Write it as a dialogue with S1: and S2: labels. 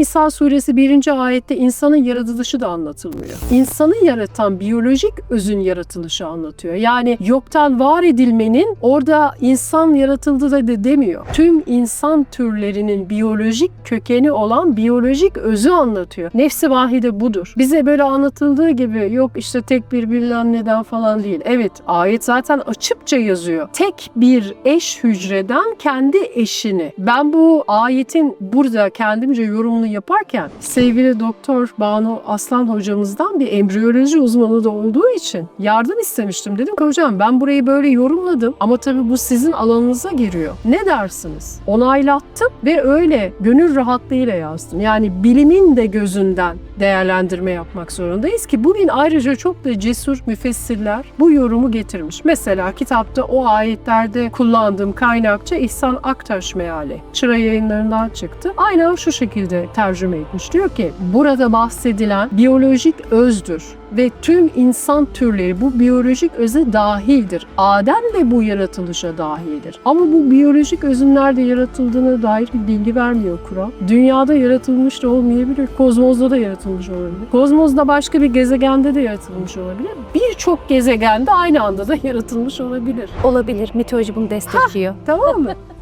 S1: Nisa suresi 1. ayette insanın yaratılışı da anlatılmıyor. İnsanı yaratan biyolojik özün yaratılışı anlatıyor. Yani yoktan var edilmenin orada insan yaratıldı da de demiyor. Tüm insan türlerinin biyolojik kökeni olan biyolojik özü anlatıyor. Nefsi vahide budur. Bize böyle anlatıldığı gibi yok işte tek bir bilmem neden falan değil. Evet ayet zaten açıkça yazıyor. Tek bir eş hücreden kendi eşini. Ben bu ayetin burada kendimce yorumunu yaparken sevgili doktor Banu Aslan hocamızdan bir embriyoloji uzmanı da olduğu için yardım istemiştim. Dedim ki hocam ben burayı böyle yorumladım ama tabii bu sizin alanınıza giriyor. Ne dersiniz? Onaylattım ve öyle gönül rahatlığıyla yazdım. Yani bilimin de gözünden değerlendirme yapmak zorundayız ki bugün ayrıca çok da cesur müfessirler bu yorumu getirmiş. Mesela kitapta o ayetlerde kullandığım kaynakça İhsan Aktaş meali. Çıra yayınlarından çıktı. Aynen şu şekilde tercüme etmiş. Diyor ki burada bahsedilen biyolojik özdür ve tüm insan türleri bu biyolojik öze dahildir. Adem de bu yaratılışa dahildir. Ama bu biyolojik özün nerede yaratıldığına dair bir bilgi vermiyor Kur'an. Dünyada yaratılmış da olmayabilir. Kozmozda da yaratılmış olabilir. Kozmozda başka bir gezegende de yaratılmış olabilir. Birçok gezegende aynı anda da yaratılmış olabilir.
S2: Olabilir. Mitoloji bunu destekliyor.
S1: Tamam mı?